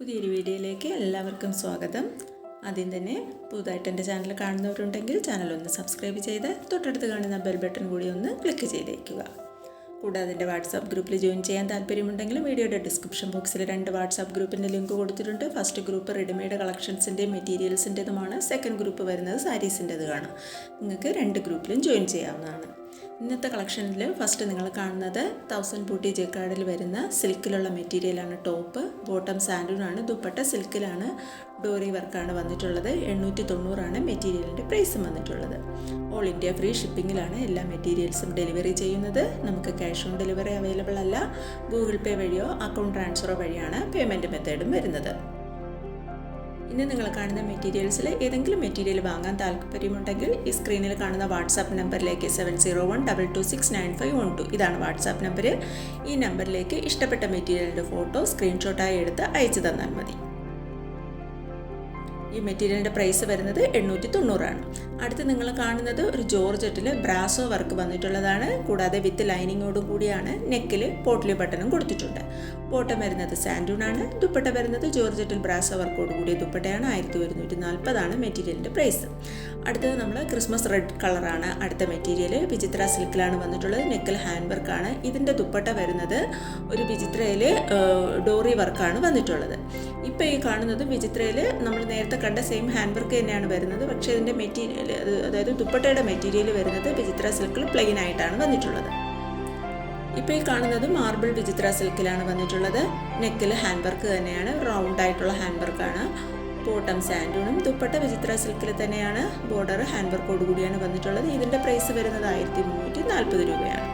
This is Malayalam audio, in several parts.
പുതിയൊരു വീഡിയോയിലേക്ക് എല്ലാവർക്കും സ്വാഗതം. ആദ്യം തന്നെ പുതുതായിട്ട് എന്റെ ചാനൽ കാണുന്നവരുണ്ടെങ്കിൽ ചാനൽ ഒന്ന് സബ്സ്ക്രൈബ് ചെയ്ത് തൊട്ടടുത്ത് കാണുന്ന ബെൽ ബട്ടൺ കൂടി ഒന്ന് ക്ലിക്ക് ചെയ്തേക്കുക. കൂടാതെ എന്റെ വാട്സാപ്പ് ഗ്രൂപ്പിൽ ജോയിൻ ചെയ്യാൻ താല്പര്യമുണ്ടെങ്കിൽ വീഡിയോയുടെ ഡിസ്ക്രിപ്ഷൻ ബോക്സിൽ രണ്ട് വാട്സാപ്പ് ഗ്രൂപ്പിന്റെ ലിങ്ക് കൊടുത്തിട്ടുണ്ട്. ഫസ്റ്റ് ഗ്രൂപ്പ് റെഡിമെയ്ഡ് കളക്ഷൻസിന്റെയും മെറ്റീരിയൽസിന്റെതുമാണ്. സെക്കൻഡ് ഗ്രൂപ്പ് വരുന്നത് സാരീസിന്റെതുമാണ്. നിങ്ങൾക്ക് രണ്ട് ഗ്രൂപ്പിലും ജോയിൻ ചെയ്യാവുന്നതാണ്. ഇന്നത്തെ കളക്ഷനിൽ ഫസ്റ്റ് നിങ്ങൾ കാണുന്നത് തൗസൻഡ് ബൂട്ടി ജെക്കാർഡിൽ വരുന്ന സിൽക്കിലുള്ള മെറ്റീരിയലാണ് ടോപ്പ് ബോട്ടം സാൻഡൂണാണ് ദുപ്പട്ട സിൽക്കിലാണ് ഡോറി വർക്കാണ് വന്നിട്ടുള്ളത്. എണ്ണൂറ്റി തൊണ്ണൂറാണ് മെറ്റീരിയലിന്റെ പ്രൈസും വന്നിട്ടുള്ളത്. ഓൾ ഇന്ത്യ ഫ്രീ ഷിപ്പിങ്ങിലാണ് എല്ലാ മെറ്റീരിയൽസും ഡെലിവറി ചെയ്യുന്നത്. നമുക്ക് ക്യാഷ് ഓൺ ഡെലിവറി അവൈലബിൾ അല്ല. ഗൂഗിൾ പേ വഴിയോ അക്കൗണ്ട് ട്രാൻസ്ഫറോ വഴിയാണ് പേയ്മെന്റ് മെത്തേഡും വരുന്നത്. ഇന്ന് നിങ്ങൾ കാണുന്ന മെറ്റീരിയൽസിൽ ഏതെങ്കിലും മെറ്റീരിയൽ വാങ്ങാൻ താല്പര്യമുണ്ടെങ്കിൽ ഈ സ്ക്രീനിൽ കാണുന്ന വാട്സാപ്പ് നമ്പറിലേക്ക് seven zero one double two six nine five one two ഇതാണ് വാട്സാപ്പ് നമ്പർ ഈ നമ്പറിലേക്ക് ഇഷ്ടപ്പെട്ട മെറ്റീരിയലിന്റെ ഫോട്ടോ സ്ക്രീൻഷോട്ടായി എടുത്ത് അയച്ചു തന്നാൽ മതി. ഈ മെറ്റീരിയലിന്റെ പ്രൈസ് വരുന്നത് എണ്ണൂറ്റി തൊണ്ണൂറാണ് അടുത്ത് നിങ്ങൾ കാണുന്നത് ഒരു ജോർജറ്റിൽ ബ്രാസോ വർക്ക് വന്നിട്ടുള്ളതാണ്. കൂടാതെ വിത്ത് ലൈനിങ്ങോടും കൂടിയാണ് നെക്കിൽ പോട്ട്ലി ബട്ടണും കൊടുത്തിട്ടുണ്ട്. ബോട്ടം വരുന്നത് സാൻഡൂണാണ് ദുപ്പട്ട വരുന്നത് ജോർജറ്റിൽ ബ്രാസോ വർക്കോട് കൂടിയ ദുപ്പട്ടയാണ്. ആയിരത്തി ഒരുന്നൂറ്റി നാൽപ്പതാണ് മെറ്റീരിയലിന്റെ പ്രൈസ് അടുത്തത് നമ്മൾ ക്രിസ്മസ് റെഡ് കളറാണ് അടുത്ത മെറ്റീരിയൽ വിചിത്ര സിൽക്കിലാണ് വന്നിട്ടുള്ളത്. നെക്കിൽ ഹാൻഡ് വർക്കാണ് ഇതിന്റെ ദുപ്പട്ട വരുന്നത് ഒരു വിചിത്രയിൽ ഡോറി വർക്കാണ് വന്നിട്ടുള്ളത്. ഇപ്പോൾ ഈ കാണുന്നത് വിചിത്രയിൽ നമ്മൾ നേരത്തെ കണ്ട സെയിം ഹാൻഡ് വർക്ക് തന്നെയാണ് വരുന്നത്. പക്ഷേ ഇതിന്റെ മെറ്റീരിയൽ അതായത് ദുപ്പട്ടയുടെ മെറ്റീരിയൽ വരുന്നത് വിചിത്ര സിൽക്കിൽ പ്ലെയിൻ ആയിട്ടാണ് വന്നിട്ടുള്ളത്. ഇപ്പോൾ ഈ കാണുന്നത് മാർബിൾ വിചിത്ര സിൽക്കിലാണ് വന്നിട്ടുള്ളത്. നെക്കിൽ ഹാൻഡ് വർക്ക് തന്നെയാണ് റൗണ്ട് ആയിട്ടുള്ള ഹാൻഡ് വർക്കാണ് ബോട്ടം സാൻഡൂണും ദുപ്പട്ട വിചിത്ര സിൽക്കിൽ തന്നെയാണ്. ബോർഡർ ഹാൻഡ് വർക്കോട് കൂടിയാണ് വന്നിട്ടുള്ളത്. ഇതിന്റെ പ്രൈസ് വരുന്നത് ആയിരത്തി മുന്നൂറ്റി നാൽപ്പത് രൂപയാണ്.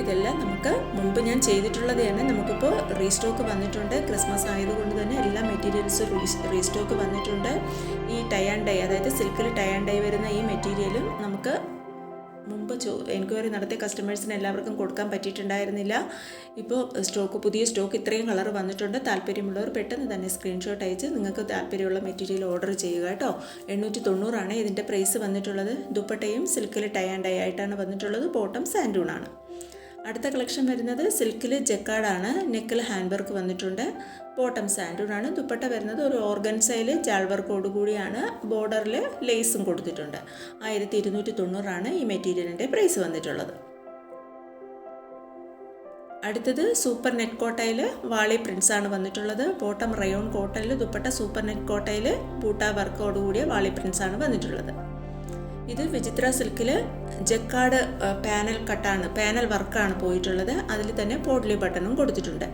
ഇതെല്ലാം നമുക്ക് മുമ്പ് ഞാൻ ചെയ്തിട്ടുള്ളത് തന്നെ നമുക്കിപ്പോൾ റീസ്റ്റോക്ക് വന്നിട്ടുണ്ട്. ക്രിസ്മസ് ആയതുകൊണ്ട് തന്നെ എല്ലാ മെറ്റീരിയൽസും റീസ്റ്റോക്ക് വന്നിട്ടുണ്ട്. ഈ ടൈ ആൻഡ് ഡൈ അതായത് സിൽക്കിൽ ടൈ ആൻഡ് ഡൈ വരുന്ന ഈ മെറ്റീരിയലും നമുക്ക് മുമ്പ് ചോ എൻക്വയറി നടത്തിയ കസ്റ്റമേഴ്സിന് എല്ലാവർക്കും കൊടുക്കാൻ പറ്റിയിട്ടുണ്ടായിരുന്നില്ല. ഇപ്പോൾ സ്റ്റോക്ക് പുതിയ സ്റ്റോക്ക് ഇത്രയും കളർ വന്നിട്ടുണ്ട്. താല്പര്യമുള്ളവർ പെട്ടെന്ന് തന്നെ സ്ക്രീൻഷോട്ട് അയച്ച് നിങ്ങൾക്ക് താല്പര്യമുള്ള മെറ്റീരിയൽ ഓർഡർ ചെയ്യുക കേട്ടോ. എണ്ണൂറ്റി തൊണ്ണൂറാണ് ഇതിന്റെ പ്രൈസ് വന്നിട്ടുള്ളത്. ദുപ്പട്ടയും സിൽക്കിൽ ടൈ ആൻഡ് ഡൈ ആയിട്ടാണ് വന്നിട്ടുള്ളത്. ബോട്ടം സാൻഡൂണാണ്. അടുത്ത കളക്ഷൻ വരുന്നത് സിൽക്കിൽ ജക്കാർഡാണ്. നെക്കിൽ ഹാൻഡ് വർക്ക് വന്നിട്ടുണ്ട്. ബോട്ടം സാൻഡൂണാണ്. ദുപ്പട്ട വരുന്നത് ഒരു ഓർഗൻസയിൽ ജാൾ വർക്കോട് കൂടിയാണ്. ബോർഡറിൽ ലേസും കൊടുത്തിട്ടുണ്ട്. ആയിരത്തി ഇരുന്നൂറ്റി തൊണ്ണൂറാണ് ഈ മെറ്റീരിയലിന്റെ പ്രൈസ് വന്നിട്ടുള്ളത്. അടുത്തത് സൂപ്പർ നെറ്റ് കോട്ടയിൽ വാളി പ്രിൻസ് ആണ് വന്നിട്ടുള്ളത്. ബോട്ടം റയോൺ കോട്ടയിൽ ദുപ്പട്ട സൂപ്പർ നെറ്റ് കോട്ടയിൽ ബൂട്ട വർക്കോട് കൂടിയ വാളി പ്രിൻസ് ആണ് വന്നിട്ടുള്ളത്. ഇത് വിചിത്ര സിൽക്കിൽ ജക്കാർഡ് പാനൽ കട്ടാണ് പാനൽ വർക്കാണ് പോയിട്ടുള്ളത്. അതിൽ തന്നെ പോഡ്ലി ബട്ടണും കൊടുത്തിട്ടുണ്ട്.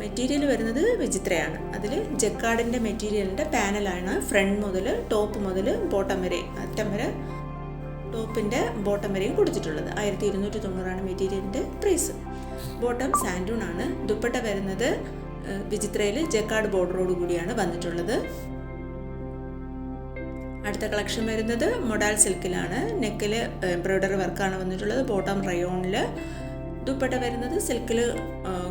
മെറ്റീരിയൽ വരുന്നത് വിചിത്രയാണ്. അതിൽ ജക്കാടിന്റെ മെറ്റീരിയലിന്റെ പാനലാണ് ഫ്രണ്ട് മുതൽ ടോപ്പ് മുതൽ ബോട്ടം വരെ അറ്റം വരെ ടോപ്പിന്റെ ബോട്ടം വരെയും കൊടുത്തിട്ടുള്ളത്. ആയിരത്തി ഇരുന്നൂറ്റി തൊണ്ണൂറാണ് മെറ്റീരിയലിന്റെ പ്രൈസ്. ബോട്ടം സാൻഡൂൺ ആണ്. ദുപ്പട്ട വരുന്നത് വിചിത്രയിൽ ജക്കാർഡ് ബോർഡറോട് കൂടിയാണ് വന്നിട്ടുള്ളത്. അടുത്ത കളക്ഷൻ വരുന്നത് മൊഡാൽ സിൽക്കിലാണ്. നെക്കിൽ എംബ്രോയ്ഡറി വർക്കാണ് വന്നിട്ടുള്ളത്. ബോട്ടം റയോണിൽ ദുപ്പട്ട വരുന്നത് സിൽക്കിൽ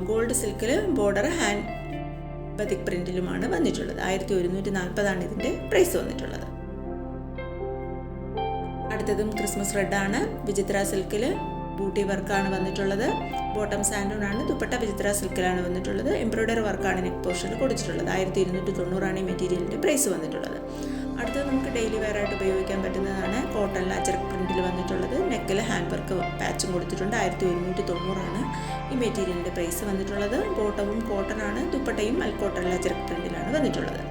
ഗോൾഡ് സിൽക്കിൽ ബോർഡർ ഹാൻഡ് ബതിക് പ്രിന്റിലുമാണ് വന്നിട്ടുള്ളത്. ആയിരത്തി ഒരുന്നൂറ്റി നാൽപ്പതാണ് ഇതിന്റെ പ്രൈസ് വന്നിട്ടുള്ളത്. അടുത്തതും ക്രിസ്മസ് റെഡാണ് വിചിത്ര സിൽക്കിൽ ബൂട്ടി വർക്കാണ് വന്നിട്ടുള്ളത്. ബോട്ടം ആണ് ദുപ്പട്ട വിചിത്ര സിൽക്കിലാണ് വന്നിട്ടുള്ളത്. എംബ്രോയ്ഡറി വർക്കാണ് നെക്ക് പോർഷനിൽ കൊടുത്തിട്ടുള്ളത്. ആയിരത്തി ഇരുന്നൂറ്റി തൊണ്ണൂറാണ് ഈ മെറ്റീരിയലിന്റെ പ്രൈസ് വന്നിട്ടുള്ളത്. അടുത്തത് നമുക്ക് ഡെയിലി വെയർ ആയിട്ട് ഉപയോഗിക്കാൻ പറ്റുന്നതാണ് കോട്ടൺ അച്ചർക്ക് പ്രിന്റിൽ വന്നിട്ടുള്ളത്. നെക്കിൽ ഹാൻഡ് വർക്ക് പാച്ചും കൊടുത്തിട്ടുണ്ട്. ആയിരത്തി ഒരുന്നൂറ്റി തൊണ്ണൂറാണ് ഈ മെറ്റീരിയലിന്റെ പ്രൈസ് വന്നിട്ടുള്ളത് ബോട്ടവും കോട്ടൺ ആണ്. ദുപ്പട്ടയും അൽക്കോട്ടൺ അച്ചർക്ക് പ്രിന്റിലാണ് വന്നിട്ടുള്ളത്.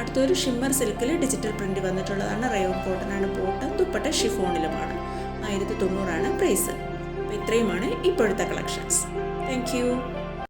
അടുത്തൊരു ഷിമ്മർ സിൽക്കിൽ ഡിജിറ്റൽ പ്രിന്റ് വന്നിട്ടുള്ളതാണ്. റയോൺ കോട്ടൺ ആണ് ബോട്ടം ദുപ്പട്ട ഷിഫോണിലുമാണ് ആയിരത്തി തൊണ്ണൂറാണ് പ്രൈസ് അപ്പോൾ ഇത്രയുമാണ് ഇപ്പോഴത്തെ കളക്ഷൻസ് താങ്ക്